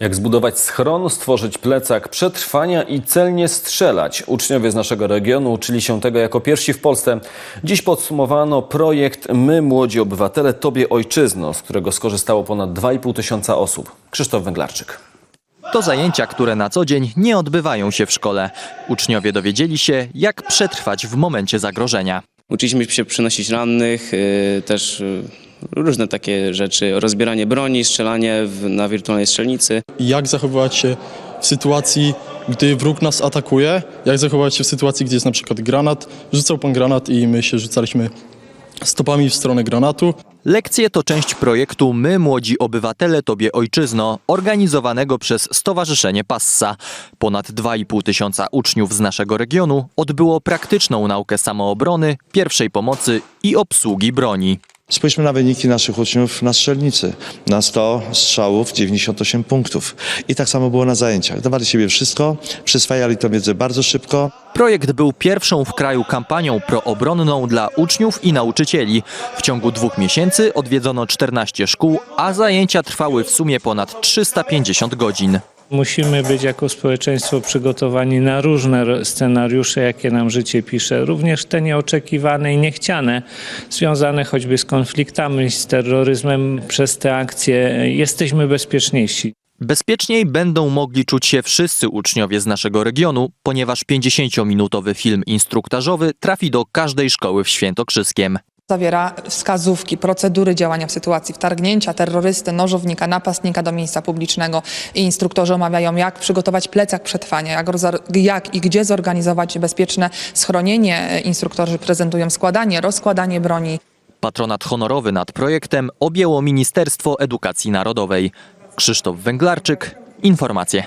Jak zbudować schron, stworzyć plecak przetrwania i celnie strzelać? Uczniowie z naszego regionu uczyli się tego jako pierwsi w Polsce. Dziś podsumowano projekt My, Młodzi Obywatele, Tobie Ojczyzno, z którego skorzystało ponad 2,5 tysiąca osób. Krzysztof Węglarczyk. To zajęcia, które na co dzień nie odbywają się w szkole. Uczniowie dowiedzieli się, jak przetrwać w momencie zagrożenia. Uczyliśmy się przynosić rannych, y, też y, różne takie rzeczy, rozbieranie broni, strzelanie w, na wirtualnej strzelnicy. jak zachowywać się w sytuacji, gdy wróg nas atakuje, jak zachowywać się w sytuacji, gdzie jest na przykład granat. Rzucał pan granat i my się rzucaliśmy stopami w stronę granatu. Lekcje to część projektu My, Młodzi Obywatele, Tobie Ojczyzno, organizowanego przez Stowarzyszenie Passa. Ponad 2,5 tysiąca uczniów z naszego regionu odbyło praktyczną naukę samoobrony, pierwszej pomocy i obsługi broni. Spójrzmy na wyniki naszych uczniów na strzelnicy. Na 100 strzałów 98 punktów. I tak samo było na zajęciach. Dawali siebie wszystko, przyswajali tę wiedzę bardzo szybko. Projekt był pierwszą w kraju kampanią proobronną dla uczniów i nauczycieli. W ciągu dwóch miesięcy odwiedzono 14 szkół, a zajęcia trwały w sumie ponad 350 godzin. Musimy być jako społeczeństwo przygotowani na różne scenariusze, jakie nam życie pisze, również te nieoczekiwane i niechciane, związane choćby z konfliktami, z terroryzmem. Przez te akcje jesteśmy bezpieczniejsi. Bezpieczniej będą mogli czuć się wszyscy uczniowie z naszego regionu, ponieważ 50-minutowy film instruktażowy trafi do każdej szkoły w Świętokrzyskiem. Zawiera wskazówki, procedury działania w sytuacji wtargnięcia terrorysty, nożownika, napastnika do miejsca publicznego. I instruktorzy omawiają, jak przygotować plecak przetrwania, jak, jak i gdzie zorganizować bezpieczne schronienie. Instruktorzy prezentują składanie, rozkładanie broni. Patronat honorowy nad projektem objęło Ministerstwo Edukacji Narodowej. Krzysztof Węglarczyk, informacje.